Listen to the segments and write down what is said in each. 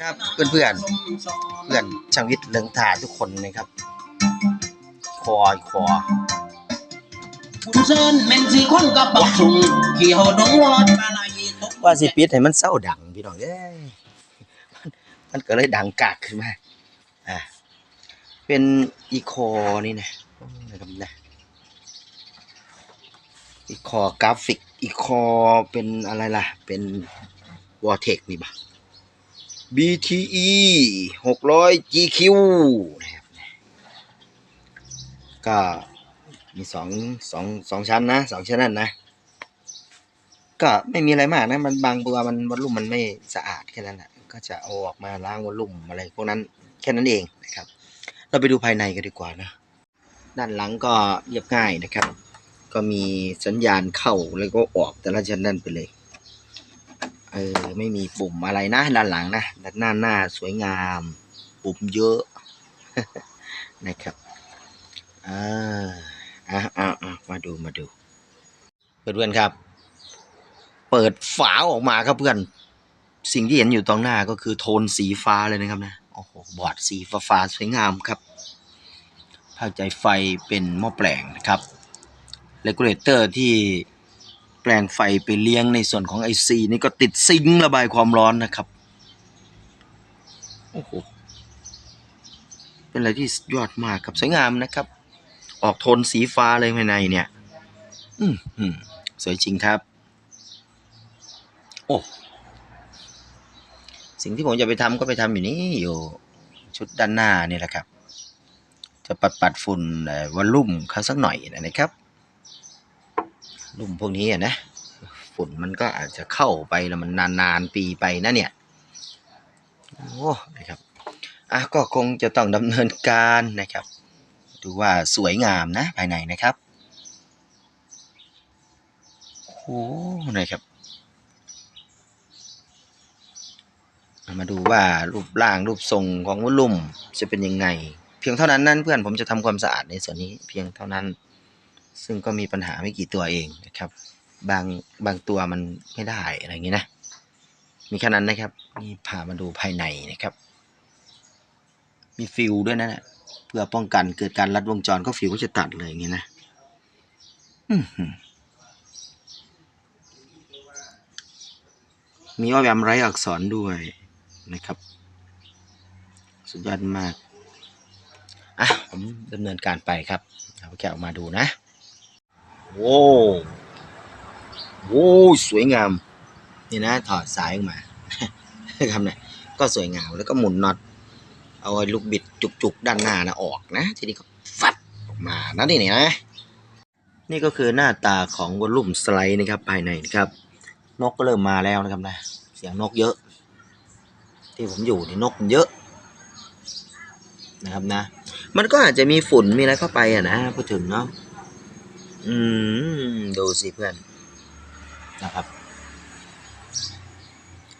ครับเพื่อนเพื่อนๆเพื่อนช่างวิทย์เลิงถาทุกคนนะครับ คอยคอคุณเซินแม่นสีคนกับบักสุงเกี่ยวดงวอดปลาไหลตกว่าสิปิดให้มันเศร้าดังพี่น้องเอ้ยมันมันก็เลยดังกากขึ้นมาอ่าเป็นอีคอนี่นะนะครับนะอีคอกราฟิกอีคอเป็นอะไรล่ะ เป็นวอเทคนี่บ่ะ BTE 600 GQ นะครับก็มีสองสองสองชั้นนะสองชั้นนั่นนะ ก็ไม่มีอะไรมากนะ มันบางตัวมันวอลลุ่มมันไม่สะอาดแค่นั้นแหละก็จะเอาออกมาล้างวอลลุ่มอะไรพวกนั้นแค่นั้นเองนะครับ เราไปดูภายในกันดีกว่านะ ด้านหลังก็เรียบง่ายนะครับ ก็มีสัญญาณเข้าแล้วก็ออกแต่ละชั้นนั่นไปเลย เออไม่มีปุ่มอะไรนะด้านหลังนะด้านหน้าหน้าสวยงาม ปุ่มเยอะนะครับอ่าอ่าอ่ามาดูมาดู เพื่อนๆครับ เปิดฝาออกมาครับเพื่อน สิ่งที่เห็นอยู่ตรงหน้าก็คือโทนสีฟ้าเลยนะครับนะโอ้โหบอร์ดสีฟ้าฟ้าสวยงามครับภาคใจไฟเป็นหม้อแปลงนะครับเลกูเลเตอร์ที่ แปลงไฟไปเลี้ยงในส่วนของ IC นี่ก็ติดซิงระบายความร้อนนะครับ โอ้โห เป็นอะไรที่ยอดมากครับสวยงามนะครับ ออกโทนสีฟ้าเลยภายในเนี่ย อืมอืมสวยจริงครับ โอ้ สิ่งที่ผมจะไปทำก็ไปทำอยู่นี่อยู่ชุดด้านหน้านี่แหละครับ จะปัดปัดฝุ่นวอลลุ่มเขาสักหน่อยนะครับ ลุ่มพวกนี้อะนะฝุ่นมันก็อาจจะเข้าไปแล้วมันนานๆปีไปนะเนี่ยโอ้นะครับอะก็คงจะต้องดำเนินการนะครับดูว่าสวยงามนะภายในนะครับโอ้นะครับมาดูว่ารูปร่างรูปทรงของวอลลุ่มจะเป็นยังไง เพียงเท่านั้นนั่นเพื่อนผมจะทำความสะอาดในส่วนนี้เพียงเท่านั้น ซึ่งก็มีปัญหาไม่กี่ตัวเองนะครับ บางบางตัวมันไม่ได้อะไรอย่างนี้นะ มีแค่นั้นนะครับ นี่พามาดูภายในนะครับ มีฟิลด้วยนะเนี่ยเพื่อป้องกันเกิดการลัดวงจรก็ฟิลก็จะตัดเลยอย่างนี้นะอื้อหือแวมไร้อักษรด้วยนะครับ สุดยอดมาก อะ ผมดำเนินการไปครับเอาแกะออกมาดูนะ โว้โว้สวยงาม นี่นะถอดสายออกมาครับนะก็สวยงามแล้วก็หมุนน็อตเอาไอ้ลูกบิดจุกๆด้านหน้านะออกนะ ทีนี้ก็ฟัดออกมานะนี่นะนี่ก็คือหน้าตาของวอลลุ่มสไลด์นะครับภายในนะครับ นกก็เริ่มมาแล้วนะครับนะ เสียงนกเยอะ ที่ผมอยู่นี่นกเยอะนะครับนะ มันก็อาจจะมีฝุ่นมีอะไรเข้าไปอะนะพูดถึงเนาะ อืม ดูสิเพื่อนนะครับ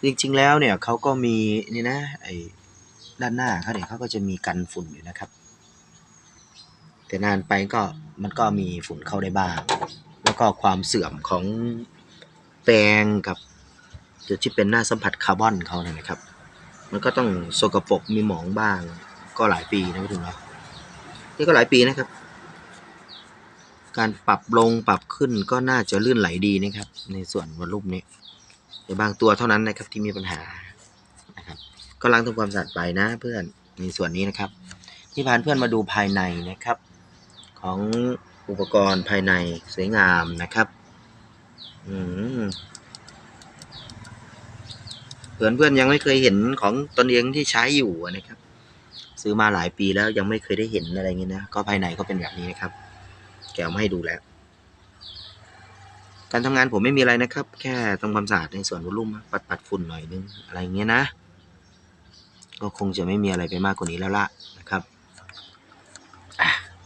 จริงๆแล้วเนี่ยเขาก็มีนี่นะ ไอ้ด้านหน้าเขาเนี่ยเขาก็จะมีกันฝุ่นอยู่นะครับ แต่นานไปก็มันก็มีฝุ่นเข้าได้บ้าง แล้วก็ความเสื่อมของแปรงกับจุดที่เป็นหน้าสัมผัสคาร์บอนเขาเนี่ยนะครับ มันก็ต้องสกปรกมีหมองบ้าง ก็หลายปีนะพี่ถึงเนาะนี่ก็หลายปีนะครับ การปรับลงปรับขึ้นก็น่าจะลื่นไหลดีนะครับ ในส่วนวอลลุ่มนี้แต่บางตัวเท่านั้นนะครับที่มีปัญหานะครับก็ล้างทำความสะอาดไปนะเพื่อนในส่วนนี้นะครับ ที่พานเพื่อนมาดูภายในนะครับ ของอุปกรณ์ภายในสวยงามนะครับอืมเพื่อนเพื่อนยังไม่เคยเห็นของตนเองที่ใช้อยู่นะครับ ซื้อมาหลายปีแล้วยังไม่เคยได้เห็นอะไรเงี้ยนะก็ภายในก็เป็นแบบนี้นะครับ แกะออกมาให้ดูแล้ว การทำงานผมไม่มีอะไรนะครับ แค่ทำความสะอาดในส่วนวอลลุ่มปัดปัดฝุ่นหน่อยนึงอะไรเงี้ยนะ ก็คงจะไม่มีอะไรไปมากกว่านี้แล้วล่ะนะครับ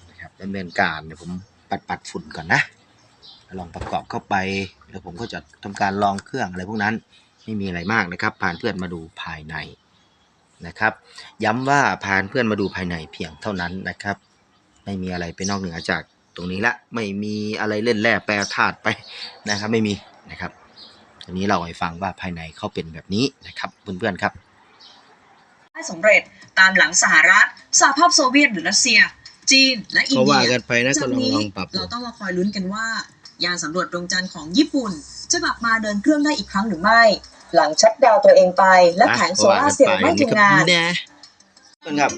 นะครับดำเนินการเดี๋ยวผมปัดปัดฝุ่นก่อนนะลองประกอบเข้าไปแล้วผมก็จะทำการลองเครื่องอะไรพวกนั้นไม่มีอะไรมากนะครับพาเพื่อนมาดูภายในนะครับ ย้ำว่าพาเพื่อนมาดูภายในเพียงเท่านั้นนะครับ ไม่มีอะไรไปนอกเหนือจาก ตรงนี้ละไม่มีอะไรเล่นแร่แปรธาตุไปนะครับ ไม่มีนะครับอันนี้เราให้ฟังว่าภายในเขาเป็นแบบนี้นะครับเพื่อนๆครับได้สำเร็จตามหลังสหรัฐสหภาพโซเวียตหรือรัสเซีย จีน และอินเขาเดีว่ายกันไปนะก็จากลองนี้ลองปรับเราต้องมาคอยลุ้นกันว่า ยานสำรวจดวงจันทร์ของญี่ปุ่น จะกลับมาเดินเครื่องได้อีกครั้งหรือไม่ หลังชัดดาวน์ตัวเองไป และแผงโซลาร์เซลล์ไม่ทำงาน นะครับ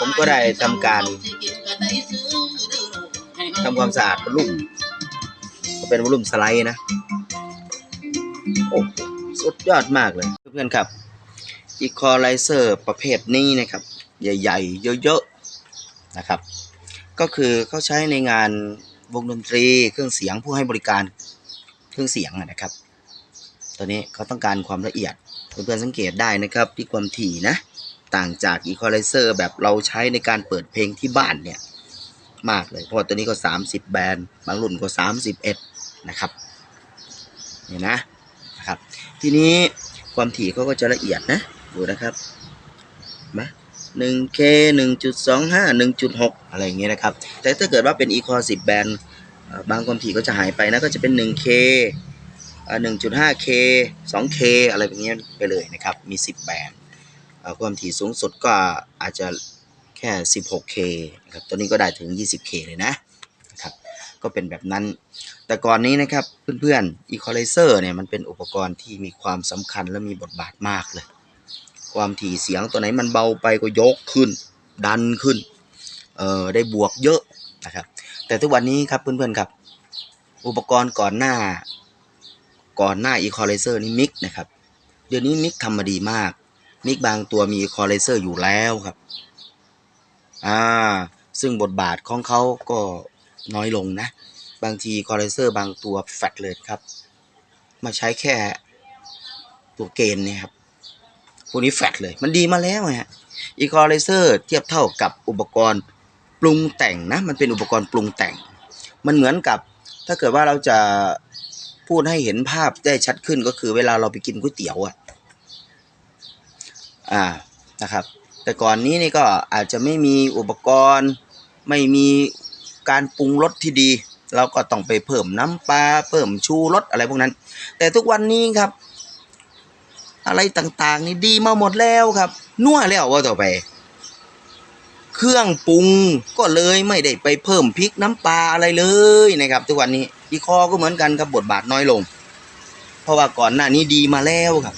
ผมก็ได้ทำการทำความสะอาดวอลลุ่มก็เป็นวอลลุ่มสไลด์นะ โอ้สุดยอดมากเลยเพื่อนๆครับอีคอไลเซอร์ประเภทนี้นะครับ ใหญ่ๆ เยอะๆ นะครับ ก็คือเขาใช้ในงานวงดนตรีเครื่องเสียงผู้ให้บริการเครื่องเสียงนะครับตอนนี้เขาต้องการความละเอียดเพื่อนๆสังเกตได้นะครับที่ความถี่นะ ต่างจากอีควอไลเซอร์แบบเราใช้ในการเปิดเพลงที่บ้านเนี่ย มากเลย เพราะตัวนี้ก็ 30 แบนด์ บางรุ่นก็ 31 นะครับเนี่ยนะนะครับ ทีนี้ความถี่เขาก็จะละเอียดนะ ดูนะครับมา 1K 1.25 1.6อะไรอย่างเงี้ยนะครับ แต่ถ้าเกิดว่าเป็น e q u a 10แบนด์บางความถี่ก็จะหายไปนะก็จะเป็น 1K อ่า 1.5K 2K อะไรแบบนี้ไปเลยนะครับ มี10แบนด์ ความถี่สูงสุดก็อาจจะแค่ 16K นะครับ ตัวนี้ก็ได้ถึง 20K เลยนะครับ ก็เป็นแบบนั้น แต่ก่อนนี้นะครับเพื่อนๆ Equalizer เนี่ยมันเป็นอุปกรณ์ที่มีความสำคัญและมีบทบาทมากเลย ความถี่เสียงตัวไหนมันเบาไปก็ยกขึ้น ดันขึ้น เอ่อ ได้บวกเยอะนะครับ แต่ทุกวันนี้ครับเพื่อนๆครับ อุปกรณ์ก่อนหน้า ก่อนหน้า Equalizer นี่มิกนะครับ เดี๋ยวนี้มิกทำมาดีมาก มิกบางตัวมี Equalizer อยู่แล้วครับ อ่า ซึ่งบทบาทของเขาก็น้อยลงนะ บางที Equalizer บางตัวแฟตเลยครับ มาใช้แค่ตัวเกณฑ์เนี่ยครับ พวกนี้แฟตเลย มันดีมาแล้วฮะ Equalizer เทียบเท่ากับอุปกรณ์ปรุงแต่งนะ มันเป็นอุปกรณ์ปรุงแต่ง มันเหมือนกับถ้าเกิดว่าเราจะพูดให้เห็นภาพได้ชัดขึ้นก็คือเวลาเราไปกินก๋วยเตี๋ยวอะ อ่านะครับ แต่ก่อนนี้นี่ก็อาจจะไม่มีอุปกรณ์ ไม่มีการปรุงรสที่ดี เราก็ต้องไปเพิ่มน้ำปลาเพิ่มชูรสอะไรพวกนั้น แต่ทุกวันนี้ครับ อะไรต่างๆ นี่ดีมาหมดแล้วครับนัวแล้วว่าต่อไป เครื่องปรุงก็เลยไม่ได้ไปเพิ่มพริกน้ำปลาอะไรเลยนะครับ ทุกวันนี้อีคอก็เหมือนกันครับบทบาทน้อยลง เพราะว่าก่อนหน้านี้ดีมาแล้วครับ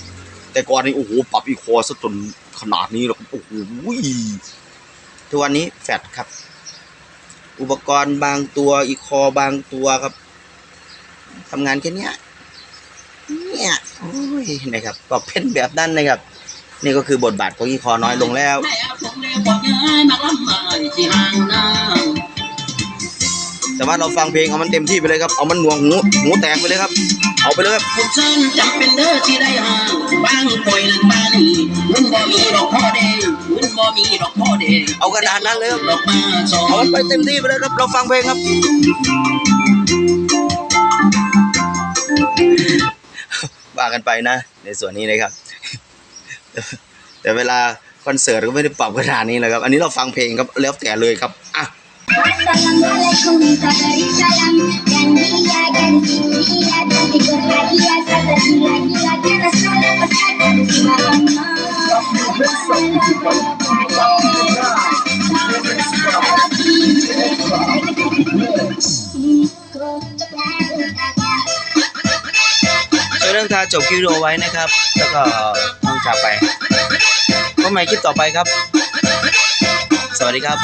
แต่ก่อนนี้โอ้โหปรับอีคอซะจนขนาดนี้แล้วโอ้โหทุกวันนี้แฟตครับ อุปกรณ์บางตัวอีคอบางตัวครับทำงานแค่นี้เนี่ยโอ้ยนะครับก็เป็นแบบนั้นนะครับ นี่ก็คือบทบาทของอีคอน้อยลงแล้ว แต่ว่าเราฟังเพลงเอามันเต็มที่ไปเลยครับ เอามันหน่วงหูหูแตกไปเลยครับ เอาไปเลยครับคุณฉันจำเป็นเด้อที่ได้ห่างบางป่วยนั้นบ้านี่มันบ่มีดอกพ่อเด้มันบ่มีดอกพ่อเด้เอากระดานนั้นเลยครับดอกมาสองเอามันไปเต็มที่ไปเลยครับ เราฟังเพลงครับว่ากันไปนะ ในส่วนนี้นะครับ แต่เวลาคอนเสิร์ตก็ไม่ได้ปรับขนาดนี้เลยครับ อันนี้เราฟังเพลงครับแล้วแต่เลยครับอะ Assalamualaikum kabari salam Gandia gandia ganti berbahagia Sabar gila gila Kita salam pesan Subhanallah ช่วยเรื่องทาจบคลิปวิดีโอไว้นะครับ แล้วก็ต้องจากไปพบใหม่คลิปต่อไปครับ สวัสดีครับ